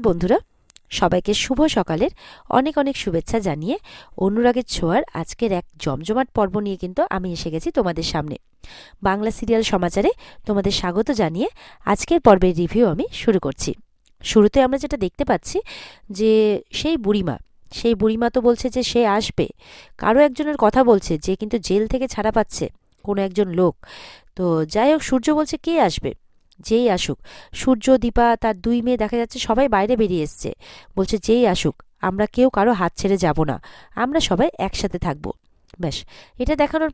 বন্ধুরা। সবাইকে শুভ সকালের অনেক অনেক শুভেচ্ছা জানিয়ে অনুরাগের ছোঁয়ার আজকের এক জমজমাট পর্ব নিয়ে কিন্তু আমি এসে গেছি তোমাদের সামনে। বাংলা সিরিয়াল সমাচারে তোমাদের স্বাগত জানিয়ে আজকের পর্বের রিভিউ আমি শুরু করছি। শুরুতে আমরা যেটা দেখতে পাচ্ছি যে সেই বুড়িমা সেই বুড়িমা তো বলছে যে সে আসবে। কারও একজনের কথা বলছে যে কিন্তু জেল থেকে ছাড়া পাচ্ছে কোনো একজন লোক। তো যাই হোক, সূর্য বলছে কে আসবে? যেই আসুক। সূর্য, দীপা, তার দুই মেয়ে দেখা যাচ্ছে সবাই বাইরে বেরিয়ে এসছে। বলছে, যেই আসুক, আমরা কেউ কারও হাত ছেড়ে যাব না। আমরা সবাই একসাথে থাকব। ব্যাস, এটা দেখানোর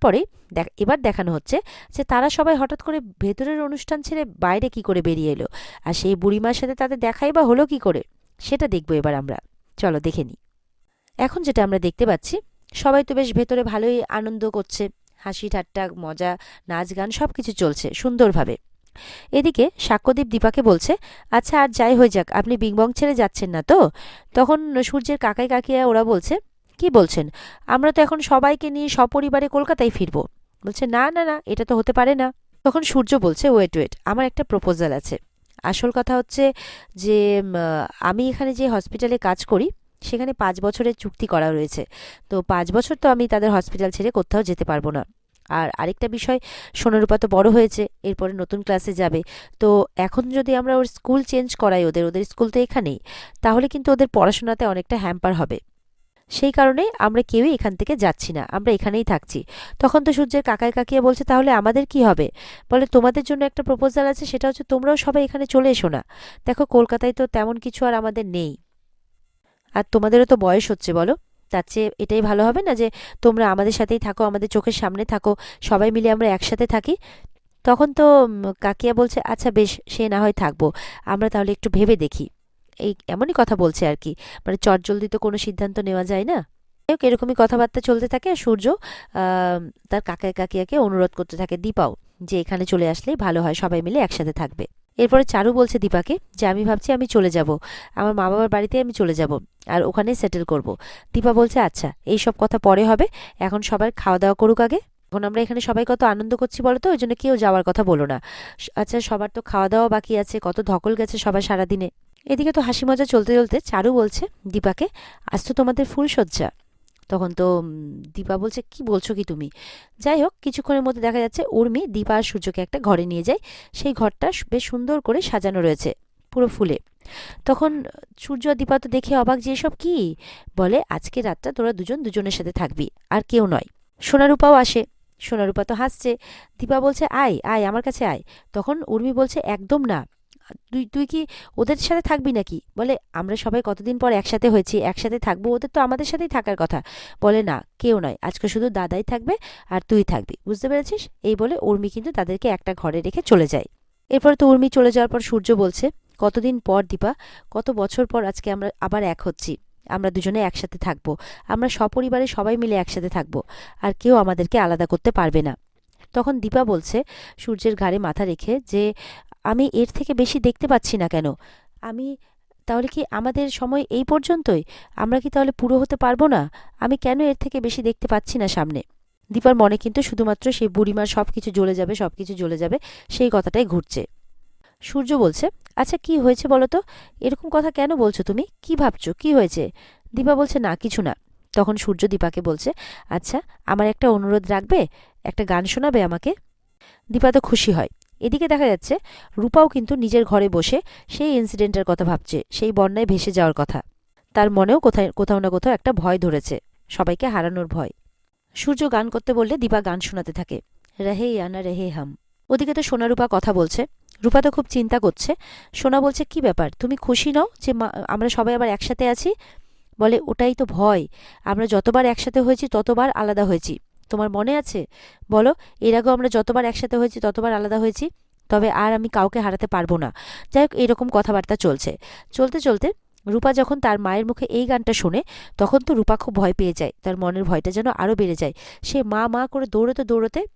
দেখ, এবার দেখানো হচ্ছে যে তারা সবাই হঠাৎ করে ভেতরের অনুষ্ঠান ছেড়ে বাইরে কি করে বেরিয়ে এলো। আর সেই বুড়িমার সাথে তাদের দেখাই বা হলো কি করে, সেটা দেখব এবার আমরা। চলো, দেখে নিই। এখন যেটা আমরা দেখতে পাচ্ছি, সবাই তো বেশ ভেতরে ভালোই আনন্দ করছে। হাসি ঠাট্টা, মজা, নাচ গান সব কিছু চলছে সুন্দরভাবে। এদিকে সাক্ষ্যদীপ দীপাকে বলছে আচ্ছা আর যাই হয়ে যাক, আপনি বিংবং ছেড়ে যাচ্ছেন না তো? তখন সূর্যের কাকাই কাকিয়া ওরা বলছে, কি বলছেন? আমরা তো এখন সবাইকে নিয়ে সপরিবারে কলকাতায় ফিরবো। বলছে, না না না, এটা তো হতে পারে না। তখন সূর্য বলছে ওয়েট ওয়েট আমার একটা প্রপোজাল আছে। আসল কথা হচ্ছে যে আমি এখানে যে হসপিটালে কাজ করি, সেখানে পাঁচ বছরের চুক্তি করা রয়েছে। তো পাঁচ বছর তো আমি তাদের হসপিটাল ছেড়ে কোথাও যেতে পারব না। আর আরেকটা বিষয়, সোনারূপা তো বড় হয়েছে, এরপরে নতুন ক্লাসে যাবে। তো এখন যদি আমরা ওর স্কুল চেঞ্জ করাই, ওদের ওদের স্কুল তো এখানেই, তাহলে কিন্তু ওদের পড়াশোনাতে অনেকটা হ্যাম্পার হবে। সেই কারণে আমরা কেউই এখান থেকে যাচ্ছি না, আমরা এখানেই থাকছি। তখন তো সূর্যের কাকায় কাকিয়া বলছে, তাহলে আমাদের কি হবে? বলে, তোমাদের জন্য একটা প্রপোজাল আছে, সেটা হচ্ছে তোমরাও সবাই এখানে চলে এসো না। দেখো, কলকাতায় তো তেমন কিছু আর আমাদের নেই। আর তোমাদেরও তো বয়স হচ্ছে, বলো? তার চেয়ে এটাই ভালো হবে না যে তোমরা আমাদের সাথেই থাকো, আমাদের চোখের সামনে থাকো, সবাই মিলে আমরা একসাথে থাকি। তখন তো কাকিয়া বলছে আচ্ছা বেশ, সে না হয় থাকব। আমরা তাহলে একটু ভেবে দেখি। এই এমনই কথা বলছে আর কি। মানে চটজলদি তো কোনো সিদ্ধান্ত নেওয়া যায় না। যাই এরকমই কথাবার্তা চলতে থাকে আর সূর্য তার কাকায় কাকিয়াকে অনুরোধ করতে থাকে, দীপাও, যে এখানে চলে আসলেই ভালো হয়, সবাই মিলে একসাথে থাকবে। এরপরে চারু বলছে দীপাকে যে, আমি ভাবছি আমি চলে যাব। আমার মা বাবার বাড়িতে আমি চলে যাব আর ওখানে সেটেল করব। দীপা বলছে আচ্ছা এই সব কথা পরে হবে। এখন সবার খাওয়া দাওয়া করুক আগে। এখন আমরা এখানে সবাই কত আনন্দ করছি বলো তো? ওই জন্য কেউ যাওয়ার কথা বলো না। আচ্ছা সবার তো খাওয়া দাওয়া বাকি আছে। কত ধকল গেছে সবার সারাদিনে। এদিকে তো হাসি মজা চলতে চলতে চারু বলছে দীপাকে, আজ তো তোমাদের ফুল সজ্জা তখন তো দীপা বলছে, কি বলছো কি তুমি? যাই হোক, কিছুক্ষণের মধ্যে দেখা যাচ্ছে, উর্মি দীপা আর সূর্যকে একটা ঘরে নিয়ে যায়। সেই ঘরটা বেশ সুন্দর করে সাজানো রয়েছে, পুরো ফুলে। তখন সূর্য দীপা তো দেখে অবাক যে, এসব কি? বলে, আজকে রাতটা তোরা দুজন দুজনের সাথে থাকবি, আর কেউ নয়। সোনারূপাও আসে। সোনারূপা তো হাসছে। দীপা বলছে, আয় আয়, আমার কাছে আয়। তখন উর্মি বলছে, একদম না। তুই তুই কি ওদের সাথে থাকবি নাকি? বলে, আমরা সবাই কতদিন পর একসাথে হয়েছি, একসাথে থাকব, ওদের তো আমাদের সাথেই থাকার কথা। বলে, না, কেউ নয়, আজকে শুধু দাদাই থাকবে আর তুই থাকবি, বুঝতে পেরেছিস? এই বলে উর্মি কিন্তু তাদেরকে একটা ঘরে রেখে চলে যায়। এরপর তো উর্মি চলে যাওয়ার পর সূর্য বলছে, কতদিন পর দীপা? কত বছর পর আজকে আমরা আবার এক হচ্ছি? আমরা দুজনে একসাথে থাকব। আমরা সপরিবারে সবাই মিলে একসাথে থাকব। আর কেউ আমাদেরকে আলাদা করতে পারবে না। তখন দীপা বলছে, সূর্যের ঘাড়ে মাথা রেখে যে আমি এর থেকে বেশি দেখতে পাচ্ছি না কেন? আমি, তাহলে কি আমাদের সময় এই পর্যন্তই? আমরা কি তাহলে পুরো হতে পারব না? আমি কেন এর থেকে বেশি দেখতে পাচ্ছি না সামনে? দীপার মনে কিন্তু শুধুমাত্র সেই বুড়িমার সব কিছু জ্বলে যাবে সব কিছু জ্বলে যাবে, সেই কথাটাই ঘুরছে। সূর্য বলছে আচ্ছা কি হয়েছে বলো তো এরকম কথা কেন বলছো তুমি? কি ভাবছ? কি হয়েছে? দীপা বলছে, না, কিছু না। তখন সূর্য দীপাকে বলছে আচ্ছা আমার একটা অনুরোধ রাখবে? একটা গান শোনাবে আমাকে? দীপা তো খুশি হয়। এদিকে দেখা যাচ্ছে রূপাও কিন্তু নিজের ঘরে বসে সেই ইনসিডেন্টের কথা ভাবছে, সেই বন্যায় ভেসে যাওয়ার কথা। তার মনেও কোথায়, কোথাও না কোথাও একটা ভয় ধরেছে, সবাইকে হারানোর ভয়। সূর্য গান করতে বললে দীপা গান শোনাতে থাকে, রেহে আনা রেহে হাম। ওদিকে তো সোনা রূপা কথা বলছে, রূপা তো খুব চিন্তা করছে, সোনা বলছে, কি ব্যাপার? তুমি খুশি নও যে আমরা সবাই আবার একসাথে আছি? বলে, ওটাই তো ভয়, আমরা যতবার একসাথে হয়েছি ততবার আলাদা হয়েছি। তোমার মনে আছে? বলো, এর আগেও আমরা যতবার একসাথে হয়েছি, ততবার আলাদা হয়েছি, তবে আর আমি কাউকে হারাতে পারব না। যাই হোক, এরকম কথাবার্তা চলছে। চলতে চলতে রূপা যখন তার মায়ের মুখে এই গানটা শোনে, তখন তো রূপা খুব ভয় পেয়ে যায়। তার মনের ভয়টা যেন আরও বেড়ে যায়। সে মা মা করে দৌড়তে দৌড়তে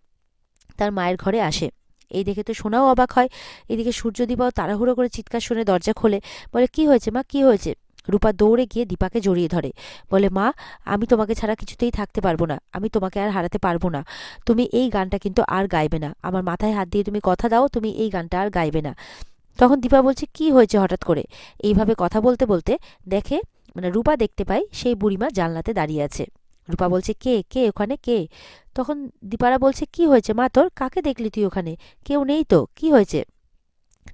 তার মায়ের ঘরে আসে। এই দেখে তো শোনাও অবাক হয়। এদিকে সূর্যদীপাও তাড়াহুড়ো করে চিৎকার শুনে দরজা খোলে। বলে, কি হয়েছে মা? কি হয়েছে? রূপা দৌড়ে গিয়ে দীপাকে জড়িয়ে ধরে। বলে, মা, আমি তোমাকে ছাড়া কিছুতেই থাকতে পারব না। আমি তোমাকে আর হারাতে পারব না। তুমি এই গানটা কিন্তু আর গাইবে না। আমার মাথায় হাত দিয়ে তুমি কথা দাও, তুমি এই গানটা আর গাইবে না। তখন দীপা বলছে, কি হয়েছে হঠাৎ করে? এইভাবে কথা বলতে বলতে দেখে মানে রূপা দেখতে পাই সেই বুড়িমা জানলাতে দাঁড়িয়ে আছে। রূপা বলছে, কে? কে ওখানে? কে? তখন দীপারা বলছে, কি হয়েছে মা তোর? কাকে দেখলি তুই ওখানে? কেউ নেই তো? কি হয়েছে?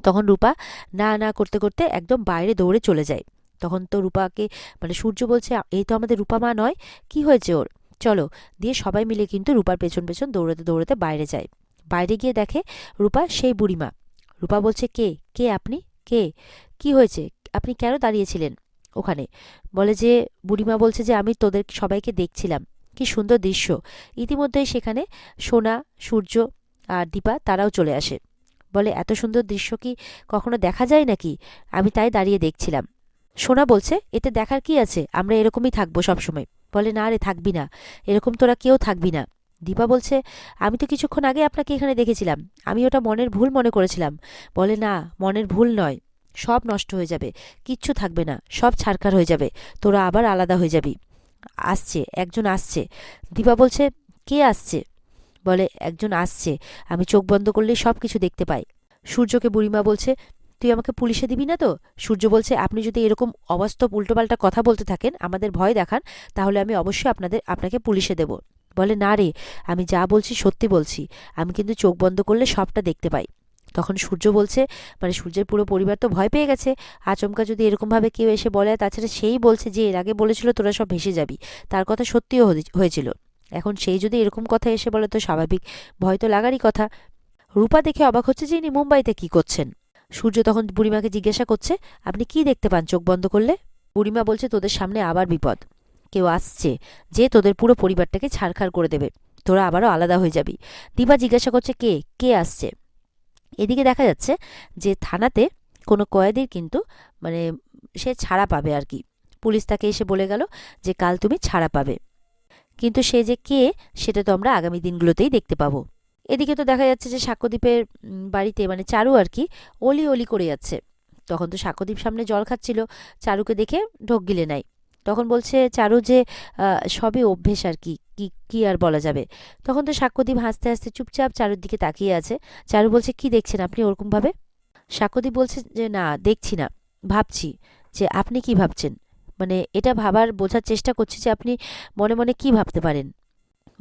তখন রূপা না না করতে করতে একদম বাইরে দৌড়ে চলে যায়। তখন তো রূপাকে মানে সূর্য বলছে এই তো আমাদের রূপা মা নয়। কি হয়েছে ওর? চলো, দিয়ে সবাই মিলে কিন্তু রূপার পেছন পেছন দৌড়াতে দৌড়াতে বাইরে যায়। বাইরে গিয়ে দেখে রূপা সেই বুড়িমা। রূপা বলছে, কে? কে আপনি? কে? কি হয়েছে? আপনি কেন দাঁড়িয়েছিলেন ওখানে? বলে যে, বুড়িমা বলছে যে, আমি তোদের সবাইকে দেখছিলাম। কি সুন্দর দৃশ্য। ইতিমধ্যেই সেখানে সোনা, সূর্য আর দীপা তারাও চলে আসে। বলে, এত সুন্দর দৃশ্য কি কখনো দেখা যায় নাকি? আমি তাই দাঁড়িয়ে দেখছিলাম। সোনা বলছে, এতে দেখার কি আছে? আমরা এরকমই থাকব সবসময়। বলে, না রে, থাকবি না। এরকম তোরা কেউ থাকবি না। দীপা বলছে, আমি তো কিছুক্ষণ আগে আপনাকে এখানে দেখেছিলাম। আমি ওটা মনের ভুল মনে করেছিলাম। বলে, না, মনের ভুল নয়। সব নষ্ট হয়ে যাবে। কিচ্ছু থাকবে না। সব ছাড়কার হয়ে যাবে। তোরা আবার আলাদা হয়ে যাবি। আসছে, একজন আসছে। দীপা বলছে, কে আসছে? বলে, একজন আসছে। আমি চোখ বন্ধ করলেই সব কিছু দেখতে পাই। সূর্যকে বুড়িমা বলছে তুই আমাকে পুলিশে দিবি না তো? সূর্য বলছে, আপনি যদি এরকম অবাস্তব উল্টোপাল্টা কথা বলতে থাকেন, আমাদের ভয় দেখান, তাহলে আমি অবশ্যই আপনাদের, আপনাকে পুলিশে দেব। বলে, না রে, আমি যা বলছি সত্যি বলছি। আমি কিন্তু চোখ বন্ধ করলে সবটা দেখতে পাই। তখন সূর্য বলছে মানে সূর্যের পুরো পরিবার তো ভয় পেয়ে গেছে। আচমকা যদি এরকমভাবে কেউ এসে বলে, তাছাড়া সেই বলছে যে, এর আগে বলেছিল তোরা সব ভেসে যাবি। তার কথা সত্যিও হয়েছিল। এখন সেই যদি এরকম কথা এসে বলে, তো স্বাভাবিক। ভয় তো লাগারই কথা। রূপা দেখে অবাক হচ্ছে যে, ইনি মুম্বাইতে কী করছেন? সূর্য তখন বুড়িমাকে জিজ্ঞাসা করছে, আপনি কি দেখতে পান? চোখ বন্ধ করলে? বুড়িমা বলছে, তোদের সামনে আবার বিপদ। কেউ আসছে যে তোদের পুরো পরিবারটাকে ছাড়খাড় করে দেবে। তোরা আবারও আলাদা হয়ে যাবি। দিবা জিজ্ঞাসা করছে, কে? কে আসছে? এদিকে দেখা যাচ্ছে যে থানাতে কোনো কয়েদির কিন্তু মানে সে ছাড়া পাবে আর কি। পুলিশ তাকে এসে বলে গেল যে, কাল তুমি ছাড়া পাবে। কিন্তু সে যে কে, সেটা তো আমরা আগামী দিনগুলোতেই দেখতে পাবো। এদিকে তো দেখা যাচ্ছে যে সাক্ষ্যদ্বীপের বাড়িতে মানে চারু আর কি অলি অলি করে যাচ্ছে। তখন তো সাক্ষ্যদ্বীপ সামনে জল খাচ্ছিল, চারুকে দেখে ঢোক গিলে নাই তখন বলছে চারু যে সবই অভ্যেস আর কি কি কি আর বলা যাবে। তখন তো সাক্ষ্যদ্বীপ হাসতে হাসতে চুপচাপ চারুর দিকে তাকিয়ে আছে। চারু বলছে, কি দেখছেন আপনি ওরকমভাবে সাক্ষ্যদ্বীপ বলছে যে, না, দেখছি না, ভাবছি যে আপনি কি ভাবছেন? মানে এটা ভাবার, বোঝার চেষ্টা করছি যে আপনি মনে মনে কি ভাবতে পারেন।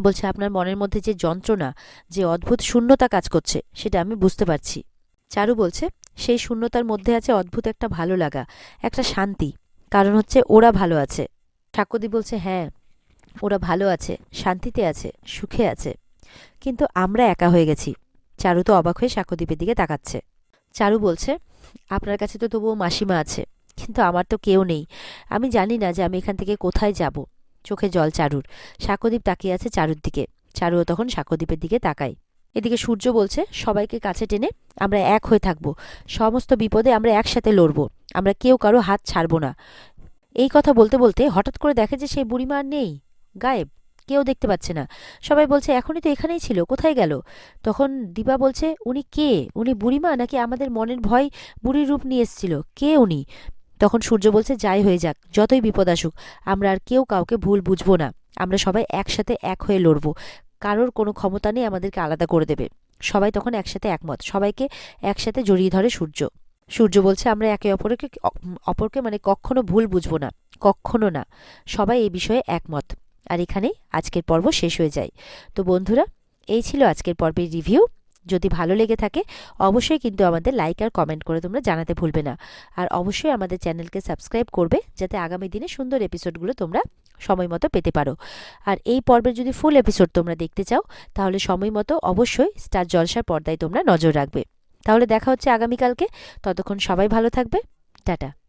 বলছে, আপনার মনের মধ্যে যে যন্ত্রণা, যে অদ্ভুত শূন্যতা কাজ করছে, সেটা আমি বুঝতে পারছি। চারু বলছে, সেই শূন্যতার মধ্যে আছে অদ্ভুত একটা ভালো লাগা, একটা শান্তি। কারণ হচ্ছে ওরা ভালো আছে। সাক্ষ্যদীপ বলছে হ্যাঁ ওরা ভালো আছে, শান্তিতে আছে, সুখে আছে। কিন্তু আমরা একা হয়ে গেছি। চারু তো অবাক হয়ে সাক্ষ্যদ্বীপের দিকে তাকাচ্ছে। চারু বলছে, আপনার কাছে তো তবুও মাসিমা আছে, কিন্তু আমার তো কেউ নেই। আমি জানি না যে আমি এখান থেকে কোথায় যাব। চোখে জল চারুর। সাক্ষ্যদ্বীপ তাকিয়ে আছে চারুর দিকে। চারুও তখন সাক্ষ্যদ্বীপের দিকে তাকায়। এদিকে সূর্য বলছে, সবাইকে কাছে টেনে আমরা এক হয়ে থাকব। সমস্ত বিপদে আমরা একসাথে লড়ব। আমরা কেউ কারও হাত ছাড়ব না। এই কথা বলতে বলতে হঠাৎ করে দেখে যে সেই বুড়িমা আর নেই। গায়েব। কেউ দেখতে পাচ্ছে না। সবাই বলছে, এখনই তো এখানেই ছিল। কোথায় গেল? তখন দিবা বলছে, উনি কে? উনি বুড়িমা নাকি আমাদের মনের ভয় বুড়ির রূপ নিয়ে এসেছিল? কে উনি? তখন সূর্য বলছে, যাই হয়ে যাক, যতই বিপদ আসুক, আমরা আর কেউ কাউকে ভুল বুঝব না। আমরা সবাই একসাথে এক হয়ে লড়বো। কারোর কোনো ক্ষমতা নেই আমাদেরকে আলাদা করে দেবে। সবাই তখন একসাথে একমত। সবাইকে একসাথে জড়িয়ে ধরে সূর্য। সূর্য বলছে, আমরা একে অপরকে অপরকে মানে কখনো ভুল বুঝব না, কখনো না। সবাই এই বিষয়ে একমত। আর এখানেই আজকের পর্ব শেষ হয়ে যায়। তো বন্ধুরা, এই ছিল আজকের পর্বের রিভিউ। যদি ভালো লেগে থাকে, অবশ্যই কিন্তু আমাদের লাইক আর কমেন্ট করে তোমরা জানাতে ভুলবে না। আর অবশ্যই আমাদের চ্যানেলকে সাবস্ক্রাইব করবে, যাতে আগামী দিনে সুন্দর এপিসোডগুলো তোমরা সময় মতো পেতে পারো। আর এই পর্বের যদি ফুল এপিসোড তোমরা দেখতে চাও, তাহলে সময় মতো অবশ্যই স্টার জলসার পর্দায় তোমরা নজর রাখবে। তাহলে দেখা হচ্ছে আগামীকালকে। ততক্ষণ সবাই ভালো থাকবে। টাটা।